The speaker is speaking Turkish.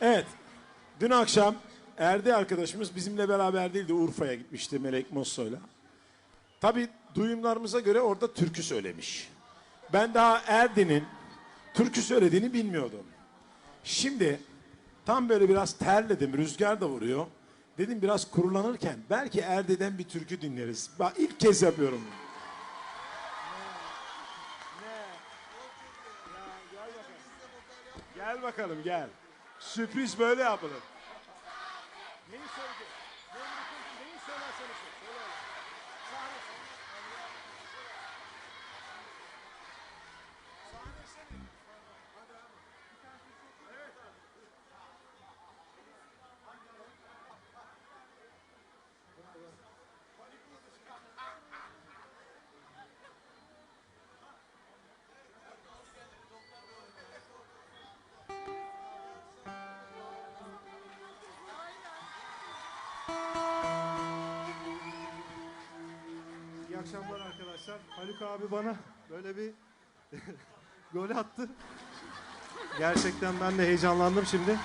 Evet. Dün akşam Erdi arkadaşımız bizimle beraber değildi. Urfa'ya gitmişti Melek Mosso'yla. Tabii duyumlarımıza göre orada türkü söylemiş. Ben daha Erdi'nin türkü söylediğini bilmiyordum. Şimdi tam böyle biraz terledim. Rüzgar da vuruyor. Dedim biraz kurulanırken belki Erdi'den bir türkü dinleriz. Bak ilk kez yapıyorum. Gel bakalım gel. Sürpriz böyle yapılır. Neyi söyleyecek? Neyi söylerseniz söyle. Akşamlar arkadaşlar. Haluk abi bana böyle bir gol attı. Gerçekten ben de heyecanlandım şimdi.